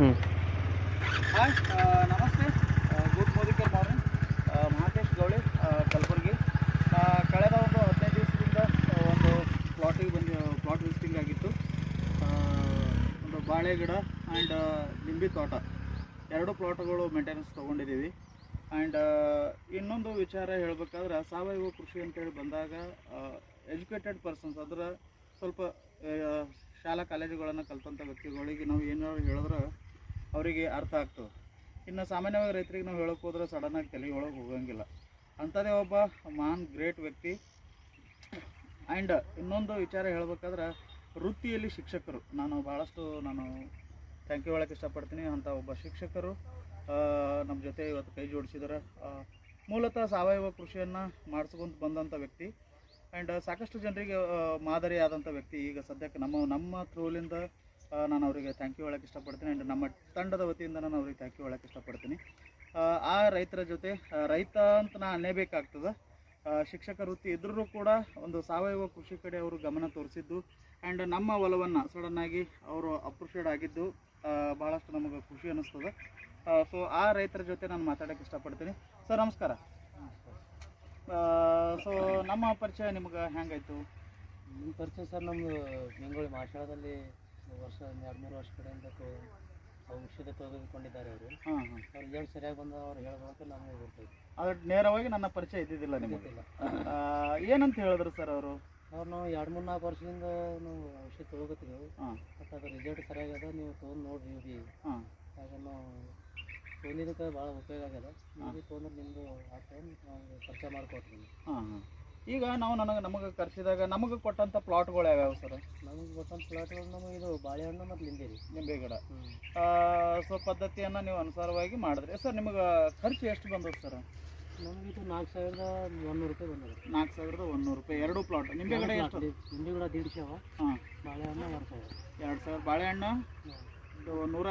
Hi ನಮಸ್ತೆ. Good ಮೋದಿಕರ್ morning Mahakesh ಗೌಳಿ ಕಲಬುರಗಿ ಕಳೆದ ಒಂದು ಹದಿನೈದು ದಿವಸದಿಂದ ಆ, ಒಂದು ಪ್ಲಾಟಿಗೆ ಬಂದು ಪ್ಲಾಟ್ ವಿಸಿಟಿಂಗ್ ಆಗಿತ್ತು. ಒಂದು ಬಾಳೆ ಗಿಡ ಆ್ಯಂಡ್ ನಿಂಬೆ ತೋಟ. ಎರಡು ಪ್ಲಾಟ್ಗಳು ಮೇಂಟೆನೆನ್ಸ್ ತೊಗೊಂಡಿದ್ದೀವಿ. ಆ್ಯಂಡ್ ಇನ್ನೊಂದು ವಿಚಾರ ಹೇಳ್ಬೇಕಾದ್ರೆ ಸಾವಯವ ಕೃಷಿ ಅಂತೇಳಿ ಬಂದಾಗ ಎಜುಕೇಟೆಡ್ ಪರ್ಸನ್ಸ್ ಅಂದ್ರೆ ಸ್ವಲ್ಪ ಶಾಲಾ ಕಾಲೇಜುಗಳನ್ನು ಕಲ್ತಂಥ ವ್ಯಕ್ತಿಗಳಿಗೆ ನಾವು ಏನಾದ್ರು ಹೇಳಿದ್ರೆ ಅವರಿಗೆ ಅರ್ಥ ಆಗ್ತದೆ. ಇನ್ನು ಸಾಮಾನ್ಯವಾಗಿ ರೈತರಿಗೆ ನಾವು ಹೇಳೋಕೆ ಹೋದ್ರೆ ಸಡನ್ನಾಗಿ ತಲೆಗೆ ಒಳಗೆ ಹೋಗಂಗಿಲ್ಲ. ಅಂಥದ್ದೇ ಒಬ್ಬ ಮಹಾನ್ ಗ್ರೇಟ್ ವ್ಯಕ್ತಿ. ಆ್ಯಂಡ್ ಇನ್ನೊಂದು ವಿಚಾರ ಹೇಳ್ಬೇಕಾದ್ರೆ ವೃತ್ತಿಯಲ್ಲಿ ಶಿಕ್ಷಕರು. ನಾನು ಭಾಳಷ್ಟು ನಾನು ಥ್ಯಾಂಕ್ ಯು ಹೇಳೋಕ್ಕೆ ಇಷ್ಟಪಡ್ತೀನಿ. ಅಂಥ ಒಬ್ಬ ಶಿಕ್ಷಕರು ನಮ್ಮ ಜೊತೆ ಇವತ್ತು ಕೈ ಜೋಡಿಸಿದ್ದಾರೆ. ಮೂಲತಃ ಸಾವಯವ ಕೃಷಿಯನ್ನು ಮಾಡಿಸ್ಕೊಂತ ಬಂದಂಥ ವ್ಯಕ್ತಿ. ಆ್ಯಂಡ್ ಸಾಕಷ್ಟು ಜನರಿಗೆ ಮಾದರಿಯಾದಂಥ ವ್ಯಕ್ತಿ ಈಗ ಸದ್ಯಕ್ಕೆ ನಮ್ಮ ನಮ್ಮ ಥ್ರೂಲಿಂದ ನಾನು ಅವರಿಗೆ ಥ್ಯಾಂಕ್ ಯು ಹೇಳಕ್ಕೆ ಇಷ್ಟಪಡ್ತೀನಿ. ಆ್ಯಂಡ್ ನಮ್ಮ ತಂಡದ ವತಿಯಿಂದ ನಾನು ಅವ್ರಿಗೆ ಥ್ಯಾಂಕ್ ಯು ಹೇಳಕ್ಕೆ ಇಷ್ಟಪಡ್ತೀನಿ. ಆ, ರೈತರ ಜೊತೆ ರೈತ ಅಂತ ನಾನು ಅನ್ನೇಬೇಕಾಗ್ತದೆ. ಶಿಕ್ಷಕ ವೃತ್ತಿ ಇದ್ರೂ ಕೂಡ ಒಂದು ಸಾವಯವ ಕೃಷಿ ಕಡೆ ಅವರು ಗಮನ ತೋರಿಸಿದ್ದು. ಆ್ಯಂಡ್ ನಮ್ಮ ಒಲವನ್ನು ಸಡನ್ನಾಗಿ ಅವರು ಅಪ್ರಿಷಿಯೇಟ್ ಆಗಿದ್ದು ಭಾಳಷ್ಟು ನಮಗೆ ಖುಷಿ ಅನ್ನಿಸ್ತದೆ. ಸೊ ಆ ರೈತರ ಜೊತೆ ನಾನು ಮಾತಾಡೋಕ್ಕೆ ಇಷ್ಟಪಡ್ತೀನಿ. ಸರ್ ನಮಸ್ಕಾರ. ಸೊ ನಮ್ಮ ಪರಿಚಯ ನಿಮ್ಗೆ ಹೆಂಗಾಯ್ತು? ನಿಮ್ಮ ಪರಿಚಯ ಸರ್ ನಮ್ಮದು ಬೆಂಗಳೂರು ಮಾಷಾಳದಲ್ಲಿ ವರ್ಷ ಒಂದು ಎರಡು ಮೂರು ವರ್ಷ ಕಡೆಯಿಂದ ಔಷಧಿ ತೆಗೆದುಕೊಂಡಿದ್ದಾರೆ ಅವರು. ಹಾಂ ಹಾಂ. ಅವ್ರು ಹೇಳಿ ಸರಿಯಾಗಿ ಬಂದ ಅವ್ರು ಹೇಳಬೇಕು ನಮಗೆ ಗೊತ್ತಾಯ್ತು ಅದ್ರ ನೇರವಾಗಿ ನನ್ನ ಪರಿಚಯ ಇದ್ದಿದ್ದಿಲ್ಲ ನಿಮಗೆ. ಗೊತ್ತಿಲ್ಲ ಆ, ಏನಂತ ಹೇಳಿದ್ರು ಸರ್ ಅವರು? ಅವ್ರು ನಾವು ಎರಡು ಮೂರು ನಾಲ್ಕು ವರ್ಷದಿಂದ ನಾವು ಔಷಧಿ ತೊಗೋತೀವಿ ಹಾಂ. ಮತ್ತು ಅದ್ರ ರಿಸಲ್ಟ್ ಸರಿಯಾಗಿ ಅದ ನೀವು ತೊಗೊಂಡು ನೋಡಿರಿ ಇವ್ರಿ ಹಾಂ. ಆಗ ನಾವು ತೊಗೊಂಡಿದ್ದಕ್ಕೆ ಭಾಳ ಉಪಯೋಗ ಆಗ್ಯದ. ನಿಮಗೆ ತೊಗೊಂಡ್ರೆ ನಿಮ್ಮದು ಆಗ್ತದೆ ನಾವು ಪರಿಚಯ ಮಾಡಿಕೊಟ್ರಿ ಹಾಂ ಹಾಂ. ಈಗ ನಾವು ನನಗೆ ನಮಗೆ ಕರೆಸಿದಾಗ ನಮಗೆ ಕೊಟ್ಟಂಥ ಪ್ಲಾಟ್ಗಳು ಯಾವ್ಯಾವ ಸರ್? ನಮಗೆ ಕೊಟ್ಟಂಥ ಪ್ಲಾಟ್ಗಳು ನಮಗೆ ಇದು ಬಾಳೆಹಣ್ಣು ಮತ್ತು ಲಿಂಬೆ ರೀ ನಿಂಬೆ ಗಿಡ ಸೊ ಪದ್ಧತಿಯನ್ನು ನೀವು ಅನುಸಾರವಾಗಿ ಮಾಡಿದ್ರೆ. ಸರ್ ನಿಮಗೆ ಖರ್ಚು ಎಷ್ಟು ಬಂದದ ಸರ್? ನಮ್ಗೆ ಇದು ನಾಲ್ಕು ಸಾವಿರದ ಒಂದೂರು ರೂಪಾಯಿ ಬಂದಿದೆ. ನಾಲ್ಕು ಸಾವಿರದ ಒಂದೂರು ರೂಪಾಯಿ. ಎರಡು ಪ್ಲಾಟ್ ನಿಂಬೆ ಗಿಡ ಎಷ್ಟು? ನಿಂಬೆ ಗಿಡ ದೀಡ್ ಹಾಂ. ಬಾಳೆಹಣ್ಣು ಎರಡು ಸಾವಿರ. ಎರಡು ಸಾವಿರ. ಬಾಳೆಹಣ್ಣು ನೂರ